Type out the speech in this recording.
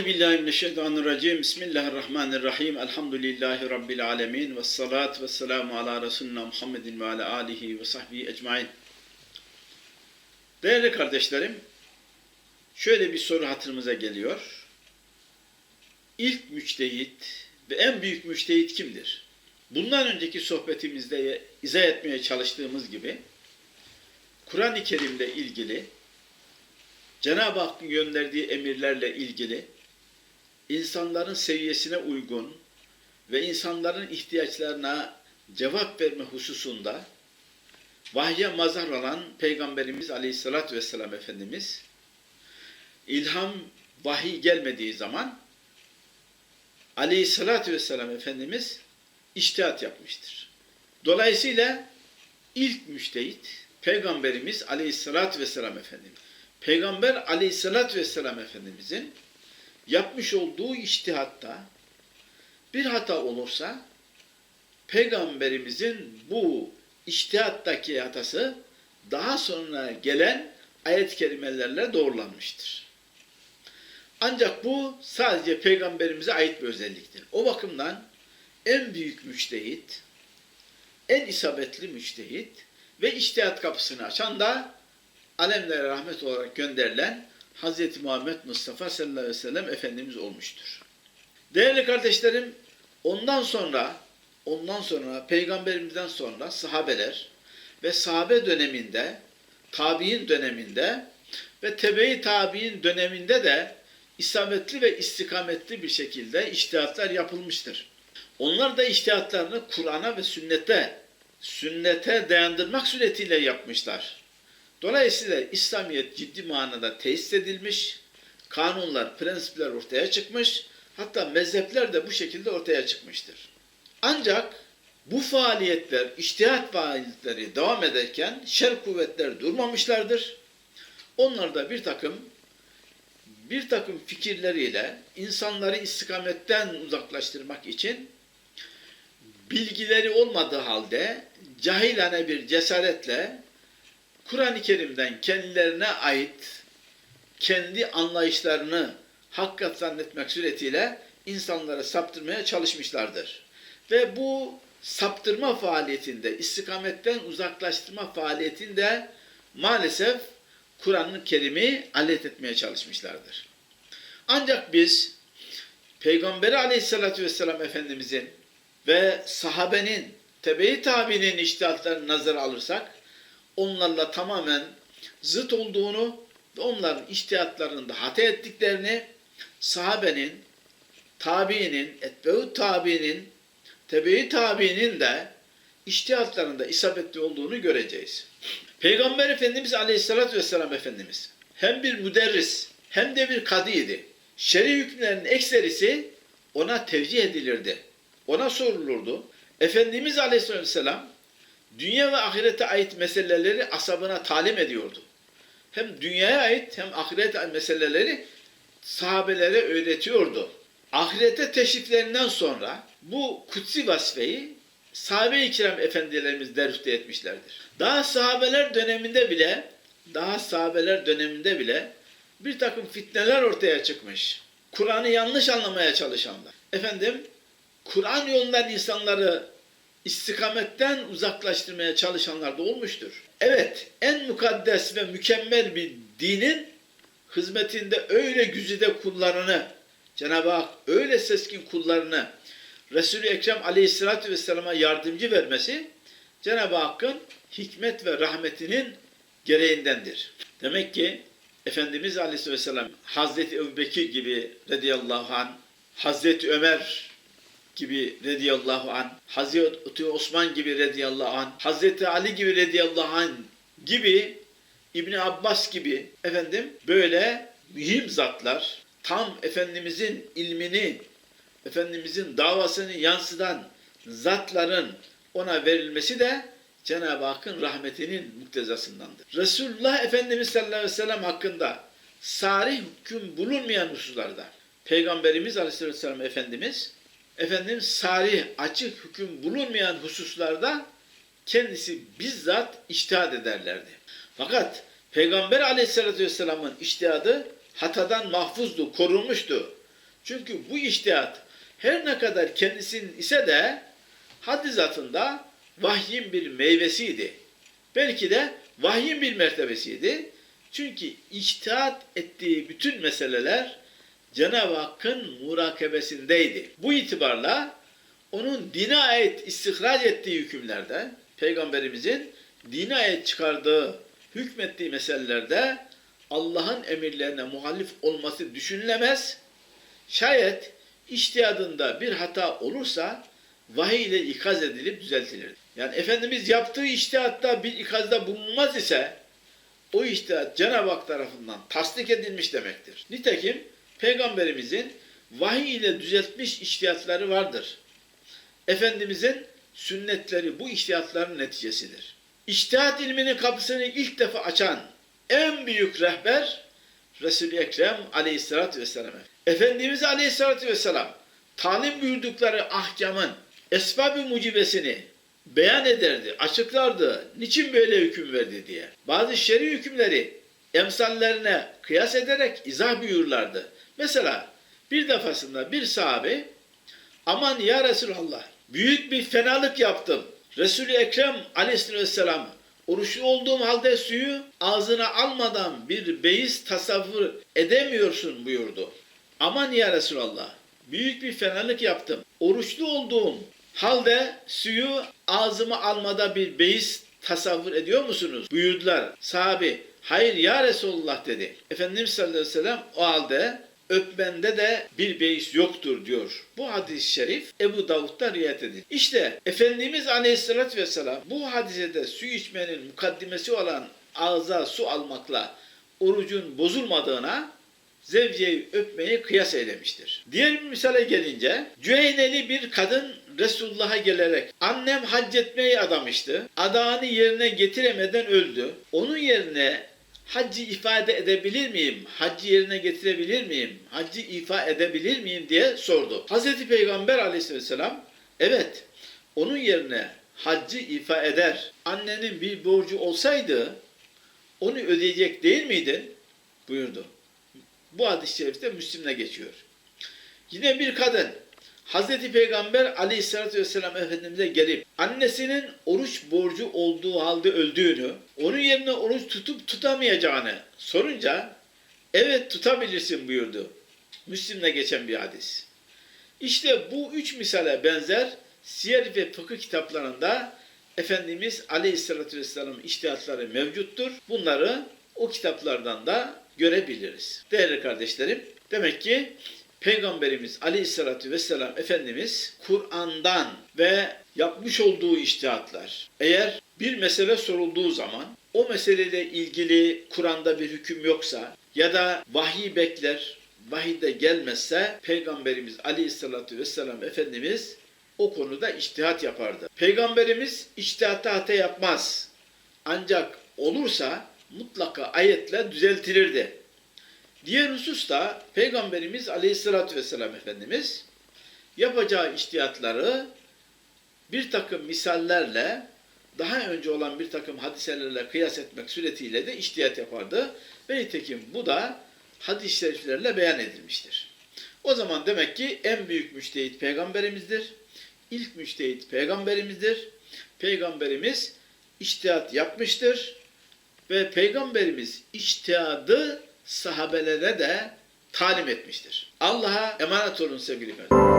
Euzu billahi mineşşeytanirracim. Bismillahirrahmanirrahim. Elhamdülillahi rabbil alamin ve salatu vesselamu ala resulina Muhammedin ve ala alihi ve sahbihi ecmaîn. Değerli kardeşlerim, şöyle bir soru hatırımıza geliyor. İlk müçtehit ve en büyük müçtehit kimdir? Bundan önceki sohbetimizde izah etmeye çalıştığımız gibi Kur'an-ı Kerim'le ilgili Cenab-ı Hakk'ın gönderdiği emirlerle ilgili insanların seviyesine uygun ve insanların ihtiyaçlarına cevap verme hususunda vahye mazhar olan Peygamberimiz Aleyhisselatü Vesselam Efendimiz ilham vahiy gelmediği zaman Aleyhisselatü Vesselam Efendimiz iştihat yapmıştır. Dolayısıyla ilk müştehit Peygamberimiz Aleyhisselatü Vesselam Efendimiz. Peygamber aleyhissalatü vesselam Efendimizin yapmış olduğu iştihatta bir hata olursa Peygamberimizin bu iştihattaki hatası daha sonra gelen ayet-i kerimelerle doğrulanmıştır. Ancak bu sadece peygamberimize ait bir özelliktir. O bakımdan en büyük müçtehit, en isabetli müçtehit ve iştihat kapısını açan da alemlere rahmet olarak gönderilen Hz. Muhammed Mustafa sallallahu aleyhi ve sellem Efendimiz olmuştur. Değerli kardeşlerim, ondan sonra ondan sonra peygamberimizden sonra sahabeler ve sahabe döneminde, tabi'in döneminde ve tebe-i tabi'in döneminde de isabetli ve istikametli bir şekilde iştihatlar yapılmıştır. Onlar da iştihatlarını Kur'an'a ve sünnete, sünnete dayandırmak suretiyle yapmışlar. Dolayısıyla İslamiyet ciddi manada tesis edilmiş, kanunlar, prensipler ortaya çıkmış, hatta mezhepler de bu şekilde ortaya çıkmıştır. Ancak bu faaliyetler, iştihat faaliyetleri devam ederken şer kuvvetler durmamışlardır. Onlar da bir takım bir takım fikirleriyle insanları istikametten uzaklaştırmak için bilgileri olmadığı halde cahilane bir cesaretle Kur'an-ı Kerim'den kendilerine ait kendi anlayışlarını hakikat zannetmek suretiyle insanları saptırmaya çalışmışlardır. Ve bu saptırma faaliyetinde, istikametten uzaklaştırma faaliyetinde maalesef Kur'an-ı Kerim'i alet etmeye çalışmışlardır. Ancak biz Peygamberi Aleyhisselatü Vesselam Efendimizin ve sahabenin, tebe-i tabinin iştihatlarını nazara alırsak, onlarla tamamen zıt olduğunu ve onların iştihatlarında hata ettiklerini sahabenin, tabiinin, etbeut tabiinin, tebe-i tabiinin de iştihatlarında isabetli olduğunu göreceğiz. Peygamber Efendimiz Aleyhisselatü Vesselam Efendimiz hem bir müderris hem de bir kadiydi. Şer'i hükümlerin ekserisi ona tevcih edilirdi. Ona sorulurdu. Efendimiz Aleyhisselatü Vesselam dünya ve ahirete ait meseleleri asabına talim ediyordu. Hem dünyaya ait hem ahiret meseleleri sahabelere öğretiyordu. Ahirete teşriflerinden sonra bu kutsi vazifeyi sahabe-i kiram efendilerimiz derüfte etmişlerdir. Daha sahabeler döneminde bile daha sahabeler döneminde bile bir takım fitneler ortaya çıkmış. Kur'an'ı yanlış anlamaya çalışanlar. Efendim Kur'an yolundan insanları istikametten uzaklaştırmaya çalışanlar da olmuştur. Evet, en mukaddes ve mükemmel bir dinin hizmetinde öyle güzide kullarını, Cenab-ı Hak öyle seskin kullarını Resul-i Ekrem aleyhissalatü vesselama yardımcı vermesi Cenab-ı Hakk'ın hikmet ve rahmetinin gereğindendir. Demek ki Efendimiz Aleyhisselatü Vesselam Hazreti Ebu Bekir gibi radıyallahu anh, Hazreti Ömer gibi radıyallahu an, Hazreti Osman gibi radıyallahu an, Hazreti Ali gibi radıyallahu an gibi İbni Abbas gibi efendim böyle mühim zatlar tam Efendimizin ilmini, Efendimizin davasını yansıtan zatların ona verilmesi de Cenab-ı Hakk'ın rahmetinin muktezasındandır. Resulullah Efendimiz sallallahu aleyhi ve sellem hakkında sarih hüküm bulunmayan hususlarda Peygamberimiz aleyhisselam Efendimiz efendim sarih, açık hüküm bulunmayan hususlarda kendisi bizzat iştihad ederlerdi. Fakat Peygamber aleyhissalatü vesselamın iştihadı hatadan mahfuzdu, korunmuştu. Çünkü bu iştihat her ne kadar kendisinin ise de haddi zatında vahyin bir meyvesiydi. Belki de vahyin bir mertebesiydi. Çünkü içtihat ettiği bütün meseleler Cenab-ı Hakk'ın murakebesindeydi. Bu itibarla onun dine ait istihraç ettiği hükümlerde, Peygamberimizin dine ait çıkardığı, hükmettiği meselelerde Allah'ın emirlerine muhalif olması düşünülemez. Şayet iştihadında bir hata olursa vahiy ile ikaz edilip düzeltilir. Yani Efendimiz yaptığı iştihatta bir ikazda bulunmaz ise o iştihat Cenab-ı Hak tarafından tasdik edilmiş demektir. Nitekim Peygamberimizin vahiy ile düzeltmiş iştihatları vardır. Efendimizin sünnetleri bu iştihatların neticesidir. İçtihat ilminin kapısını ilk defa açan en büyük rehber Resul-i Ekrem aleyhissalatü vesselam. Efendimiz aleyhissalatü vesselam talim buyurdukları ahkamın esbab-ı mucibesini beyan ederdi, açıklardı. Niçin böyle hüküm verdi diye. Bazı şer'i hükümleri emsallerine kıyas ederek izah buyurlardı. Mesela bir defasında bir sahabe aman ya Resulallah büyük bir fenalık yaptım. Resul-i Ekrem aleyhisselam oruçlu olduğum halde suyu ağzına almadan bir beis tasavvur edemiyorsun buyurdu. Aman ya Resulallah büyük bir fenalık yaptım. Oruçlu olduğum halde suyu ağzıma almada bir beis tasavvur ediyor musunuz? Buyurdular. Sahabi hayır ya Resulullah dedi. Efendimiz sallallahu aleyhi ve sellem o halde öpmende de bir beis yoktur diyor. Bu hadis-i şerif Ebu Davud'da rivayet edilir. İşte Efendimiz Aleyhisselatü Vesselam bu hadisede su içmenin mukaddimesi olan ağza su almakla orucun bozulmadığına zevceyi öpmeyi kıyas eylemiştir. Diğer bir misale gelince Cüheyneli bir kadın Resulullah'a gelerek annem hac etmeyi adamıştı. Adağını yerine getiremeden öldü. Onun yerine haccı ifade edebilir miyim? Haccı yerine getirebilir miyim? Haccı ifa edebilir miyim diye sordu. Hazreti Peygamber aleyhisselam evet onun yerine haccı ifa eder. Annenin bir borcu olsaydı onu ödeyecek değil miydin? buyurdu. Bu hadis-i şerifte Müslim'le geçiyor. Yine bir kadın Hazreti Peygamber aleyhissalatü vesselam Efendimiz'e gelip annesinin oruç borcu olduğu halde öldüğünü, onun yerine oruç tutup tutamayacağını sorunca evet tutabilirsin buyurdu. Müslim'le geçen bir hadis. İşte bu üç misale benzer siyer ve fıkıh kitaplarında Efendimiz Aleyhisselatü Vesselam'ın iştihatları mevcuttur. Bunları o kitaplardan da görebiliriz. Değerli kardeşlerim, demek ki Peygamberimiz Aleyhisselatü Vesselam Efendimiz Kur'an'dan ve yapmış olduğu iştihatlar eğer bir mesele sorulduğu zaman o meseleyle ilgili Kur'an'da bir hüküm yoksa ya da vahiy bekler, vahiy de gelmezse Peygamberimiz Aleyhisselatü Vesselam Efendimiz o konuda iştihat yapardı. Peygamberimiz iştihatta hata yapmaz. Ancak olursa mutlaka ayetle düzeltilirdi. Diğer hususta Peygamberimiz Aleyhisselatü Vesselam Efendimiz yapacağı iştihatları bir takım misallerle daha önce olan bir takım hadiselerle kıyas etmek suretiyle de iştihat yapardı. Ve nitekim bu da hadis-i şeriflerle beyan edilmiştir. O zaman demek ki en büyük müştehit peygamberimizdir. İlk müştehit peygamberimizdir. Peygamberimiz iştihat yapmıştır. Ve peygamberimiz iştihadı sahabelere de talim etmiştir. Allah'a emanet olun sevgili kardeşlerim.